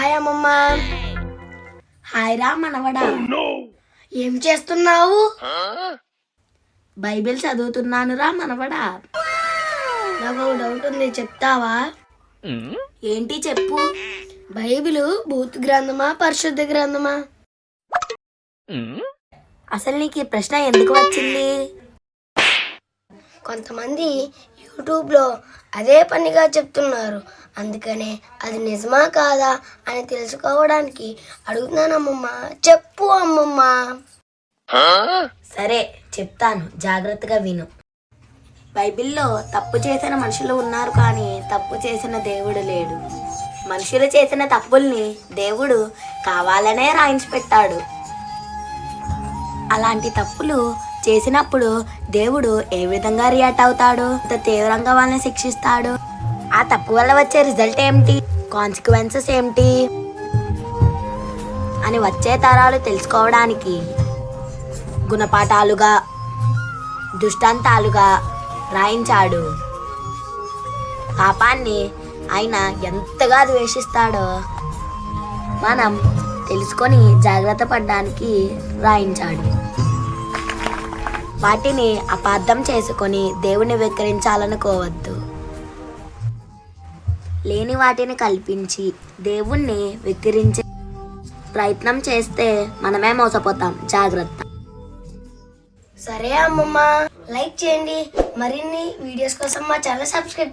అమ్మమ్మ. హాయ్ రా మనవడా. ఏం చేస్తున్నావు? బైబిల్ చదువుతున్నాను రా మనవడా. నాకు డౌట్ ఉంది చెప్తావా? ఏంటి చెప్పు? బైబిల్ భూత్ గ్రంథమా పరిశుద్ధ గ్రంథమా? అసలు నీకు ఈ ప్రశ్న ఎందుకు వచ్చింది? కొంతమంది యూట్యూబ్లో అదే పనిగా చెప్తున్నారు. అందుకనే అది నిజమా కాదా అని తెలుసుకోవడానికి అడుగుతున్నాను అమ్మమ్మ చెప్పు అమ్మమ్మ. సరే చెప్తాను. జాగ్రత్తగా విను. బైబిల్లో తప్పు చేసిన మనుషులు ఉన్నారు కానీ తప్పు చేసిన దేవుడు లేడు. మనుషులు చేసిన తప్పుల్ని దేవుడు కావాలనే రాయించి పెట్టాడు. అలాంటి తప్పులు చేసినప్పుడు దేవుడు ఏ విధంగా రియాక్ట్ అవుతాడు? అంత తీవ్రంగా వాళ్ళని శిక్షిస్తాడు? ఆ తప్పు వల్ల వచ్చే రిజల్ట్ ఏమిటి? కాన్సిక్వెన్సెస్ ఏమిటి? అని వచ్చే తరాలు తెలుసుకోవడానికి గుణపాఠాలుగా దృష్టాంతాలుగా రాయించాడు. పాపాన్ని ఆయన ఎంతగా ద్వేషిస్తాడో మనం తెలుసుకొని జాగ్రత్త పడడానికి రాయించాడు. వాటిని అపార్థం చేసుకొని దేవుని వెక్కిరించాలనుకోవద్దు. లేని వాటిని కల్పించి దేవుణ్ణి వెక్కిరించే ప్రయత్నం చేస్తే మనమే మోసపోతాం. జాగ్రత్త. సరే అమ్మమ్మ. లైక్ చేయండి. మరిన్ని వీడియోస్ కోసం మా ఛానల్ సబ్స్క్రైబ్